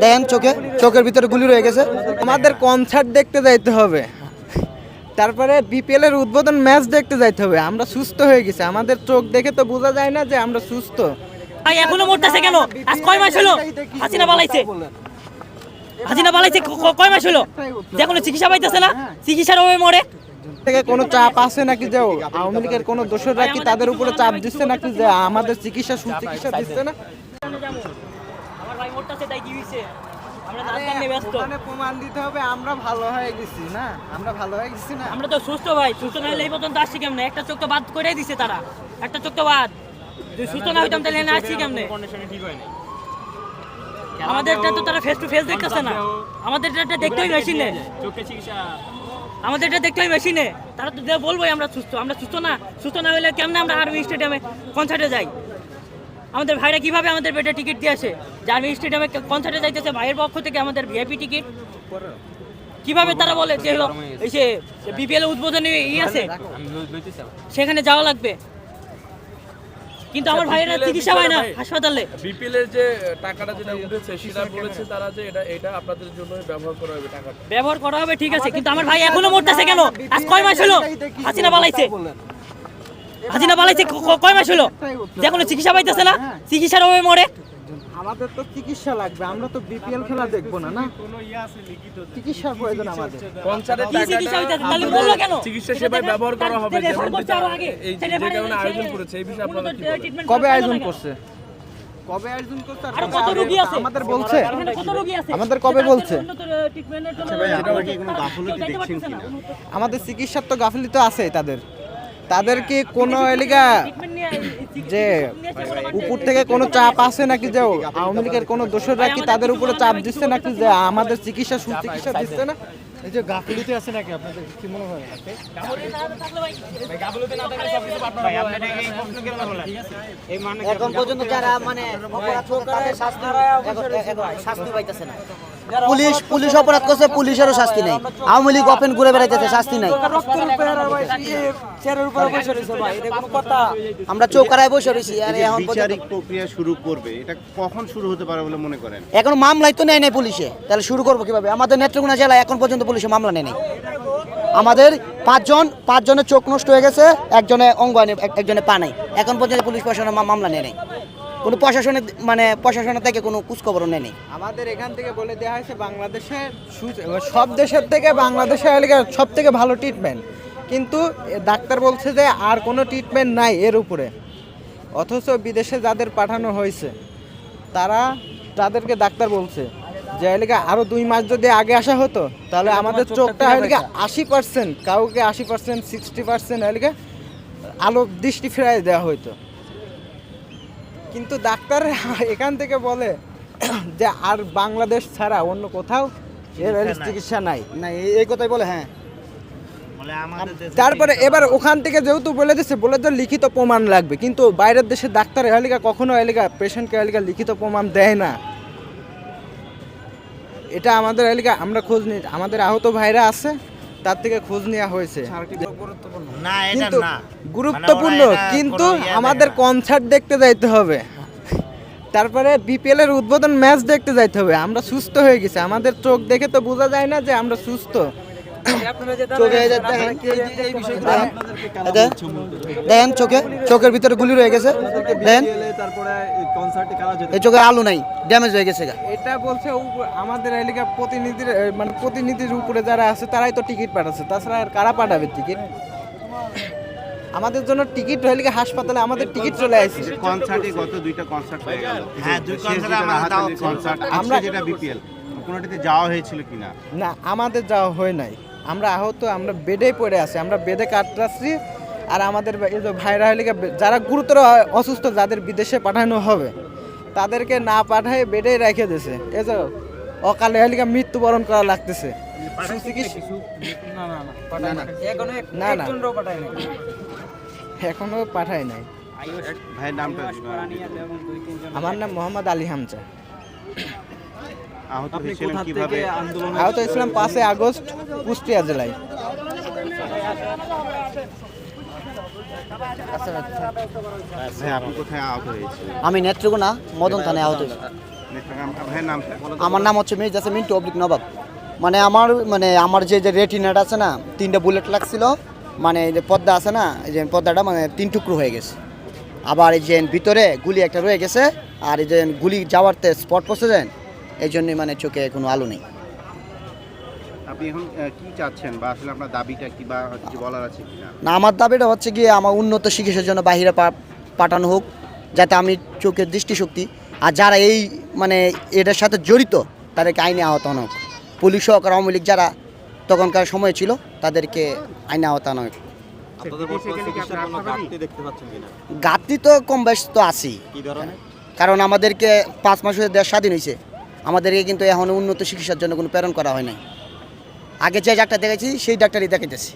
দেখেন চোখে চোখের ভিতরে গুলি রয়ে গেছে। আমাদের কনসার্ট দেখতে যাইতে হবে। তারপরে বিপিএল এর উদ্বোধন ম্যাচ দেখতে যাইতে হবে। আমরা সুস্থ হয়ে গেছি। আমাদের চোখ দেখে তো বোঝা যায় না যে আমরা সুস্থ। ভাই এখনও মরতেছে কেন? আজ কয় মাস হলো? হাসিনা পালাইছে। হাসিনা পালাইছে। কয় মাস হলো? যে কোনো চিকিৎসা পাইতেছে না? চিকিৎসার অভাবে মরে? থেকে কোনো চাপ আছে নাকি যে আওয়ামী লীগের কোনো দোষররা কি তাদের উপরে চাপ দিচ্ছে নাকি যে আমাদের চিকিৎসা সুচিকিৎসা দিচ্ছে না? আমার তাই কি আমরা নাচ ব্যস্ত ওখানে প্রমাণ দিতে হবে আমরা ভালো হয়ে গেছি না? আমরা ভালো হয়ে গেছি না? আমরা তো সুস্থ ভাই সুস্থ না হলে এই পর্যন্ত আসছি কেমনে? একটা চোখ তো বাদ করে দিছে তারা। একটা চোখ তো বাদ। যদি সুস্থ না হইতাম তাহলে এখানে আসছি কেমনে? আমাদেরটা তো তারা ফেস টু ফেস দেখতেছে না। আমাদের এটা দেখতে হয় মেশিনে আমাদের এটা দেখতে হয় মেশিনে তারা তো বলবোই আমরা সুস্থ আমরা সুস্থ না সুস্থ না হলে কেমনে আমরা আর্মি স্টেডিয়ামে কনসার্টে যাই? আমাদের ভাইরা কীভাবে আমাদের পেটে টিকিট দিয়ে আসে যে স্টেডিয়ামে কনসার্টে যাইতেছে ভাইয়ের পক্ষ থেকে আমাদের ভিআইপি টিকিট কীভাবে তারা বলে যে হলো এই যে বিপিএল উদ্বোধনী ই আছে সেখানে যাওয়া লাগবে। কিন্তু আমার ভাইয়েরা চিকিৎসা হয় না হাসপাতালে। বিপিএল এর যে টাকাটা যেটা উঠেছে সেটা বলেছে তারা যে এটা এটা আপনাদের জন্য ব্যবহার করা হবে টাকাটা। ব্যবহার করা হবে ঠিক আছে কিন্তু আমার ভাই এখনও মরতেছে কেন? আজ কয় মাস হলো? হাসিনা পালাইছে। হাসিনা পালাইছে কয় মাস হলো? যে কোনো চিকিৎসা পাইতেছে না? চিকিৎসার অভাবে মরে? আমাদের তো চিকিৎসা লাগবে আমরা তো বিপিএল খেলা দেখব না না? চিকিৎসার প্রয়োজন আমাদের। চিকিৎসা হইতেছে তাহলে বলল কেন? চিকিৎসা সেবায় ব্যবহার করা হবে সে রেফার যেমন করছে আরও আগে। এই যে কারণে আয়োজন করেছে এই বিষয়ে আপনারা কি বলেন? ট্রিটমেন্ট কবে আয়োজন করছে? কবে আয়োজন করছে আর কত রোগী আছে? আমাদের বলছে? কত রোগী আছে? আমাদের কবে বলছে? না। আমাদের চিকিৎসার তো গাফিলি তো আছে তাদের। তাদের কি কোনো এলাকা যে উপর থেকে কোনো চাপ আছে নাকি যে আওয়ামী লীগের কোনো দোষররা কি তাদের উপরে চাপ দিচ্ছে নাকি যে আমাদের চিকিৎসা সুচিকিৎসা দিচ্ছে না? এই যে গাফিলিতে আছে নাকি আপনাদের? কি মনে হয়? এখন পর্যন্ত যারা মানে শাস্তি পাইতেছে না। পুলিশ পুলিশ অপরাধ করছে পুলিশেরও শাস্তি নাই। আওয়ামী লীগ ওপেন ঘুরে বেড়াইতেছে শাস্তি নাই। আমরা চৌকারায় বসে রয়েছি আর এখন বিচারিক প্রক্রিয়া শুরু করবে এটা কখন শুরু হতে পারে বলে মনে করেন? এখন মামলাই তো নেয় নাই পুলিশে। তাহলে শুরু করব কীভাবে? আমাদের নেত্রকোনা জেলায় এখন পর্যন্ত পুলিশে মামলা নেয় নাই। আমাদের পাঁচজন পাঁচজনের চোখ নষ্ট হয়ে গেছে একজনে অঙ্গ একজনে পা নাই। এখন পর্যন্ত পুলিশ প্রশাসনের মামলা নেয় নাই। কোনো প্রশাসনের মানে প্রশাসনের থেকে কোনো কুচখবরও নাই আমাদের এখান থেকে বলে দেওয়া হয়েছে বাংলাদেশে সব দেশের থেকে বাংলাদেশে এলাকা সব থেকে ভালো ট্রিটমেন্ট কিন্তু ডাক্তার বলছে যে আর কোনো ট্রিটমেন্ট নাই এর উপরে। অথচ বিদেশে যাদের পাঠানো হয়েছে তারা তাদেরকে ডাক্তার বলছে যে এলাকা আরও দুই মাস যদি আগে আসা হতো তাহলে আমাদের চোখটা এলাকা আশি পার্সেন্ট কাউকে আশি পার্সেন্ট সিক্সটি পার্সেন্ট এলাকা আলো দৃষ্টি ফেরাই দেওয়া হতো কিন্তু ডাক্তার এখান থেকে বলে যে আর বাংলাদেশ ছাড়া অন্য কোথাও এর চিকিৎসা নাই। না এই কথাই বলে হ্যাঁ। তারপরে এবার ওখান থেকে যেহেতু বলে দিচ্ছে বলে তো লিখিত প্রমাণ লাগবে কিন্তু বাইরের দেশের ডাক্তার এলাকা কখনো এলাকা পেশেন্টকে এলাকা লিখিত প্রমাণ দেয় না। এটা আমাদের এলাকা আমরা খোঁজ নিই আমাদের আহত ভাইরা আছে। তার থেকে খোঁজ নেওয়া হয়েছে। না কিন্তু গুরুত্বপূর্ণ কিন্তু আমাদের কনসার্ট দেখতে যাইতে হবে। তারপরে বিপিএল এর উদ্বোধন ম্যাচ দেখতে যাইতে হবে। আমরা সুস্থ হয়ে গেছি। আমাদের চোখ দেখে তো বোঝা যায় না যে আমরা সুস্থ। দেখেন, চোখে চোখের ভিতরে গুলি রয়ে গেছে। দেখেন এই চোখে আলু নাই ড্যামেজ হয়ে গেছে এটা বলছে আমাদের এলাকা প্রতিনিধির মানে প্রতিনিধির উপরে যারা আছে তারাই তো টিকিট পাঠাচ্ছে। তাছাড়া আর কারা পাঠাবে টিকিট? আমাদের জন্য টিকিট হয়ে গেলে হাসপাতালে আমাদের টিকিট চলে আসছে। কনসার্টে গত দুইটা কনসার্ট হয়ে গেল। হ্যাঁ, দুই কনসার্টে যেটা আমাদের। কনসার্ট আমরা- যেটা বিপিএল কোনোটিতে যাওয়া হয়েছিল কিনা? না আমাদের যাওয়া হয় নাই। আমরা আহত আমরা বেডেই পড়ে আছি আমরা বেডে কাটতেছি আর আমাদের এই যে ভাইরা হলে যারা গুরুতর অসুস্থ যাদের বিদেশে পাঠানো হবে তাদেরকে না পাঠায় বেডেই রেখে দিয়েছে। এই যে অকালে হলে মৃত্যুবরণ করা লাগতেছে। না না এখনও পাঠায় নাই। ভাইয়ের নামটা আমার নাম মোহাম্মদ আলী হামজা। আহত হয়েছিলেন কীভাবে? আহত ইসলাম পাঁচই আগস্ট কুষ্টিয়া জেলায়। হয়েছিলেন? আমি নেত্রকোনা মদন থানায় আহত হয়েছি। আমার নাম হচ্ছে মির্জা মিন্টু অবলিক নবাব। মানে আমার মানে আমার যে যে রেটিনাটা আছে না তিনটা বুলেট লাগছিল। মানে এই যে পর্দা আছে না এই যে পর্দাটা মানে তিন টুকরো হয়ে গেছে। আবার এই যে ভিতরে গুলি একটা রয়ে গেছে আর এই যে গুলি যাওয়ারতে স্পট পড়ছে দেন এই জন্যই মানে চোখে কোনো আলো নেই। আপনি এখন কি চাচ্ছেন বা আসলে আপনার দাবিটা কি বা কিছু বলার আছে কিনা? না আমার দাবিটা হচ্ছে গিয়ে আমার উন্নত চিকিৎসার জন্য বাহিরে পাঠানো হোক যাতে আমি চোখের দৃষ্টিশক্তি আর যারা এই মানে এটার সাথে জড়িত তাদেরকে আইনে আহতানো হোক। পুলিশ হোক আর আওয়ামী লীগ যারা তখনকার সময় ছিল তাদেরকে আইনে আহতানো হোক। ঘাটতি তো কম বেশ তো আছেই। কারণ আমাদেরকে পাঁচ মাস হয়ে দেশ স্বাধীন হয়েছে। আমাদেরকে কিন্তু এখন উন্নত চিকিৎসার জন্য কোনো প্রেরণ করা হয় নাই। আগে যে ডাক্তার দেখেছি সেই ডাক্তারই দেখাইতেছি।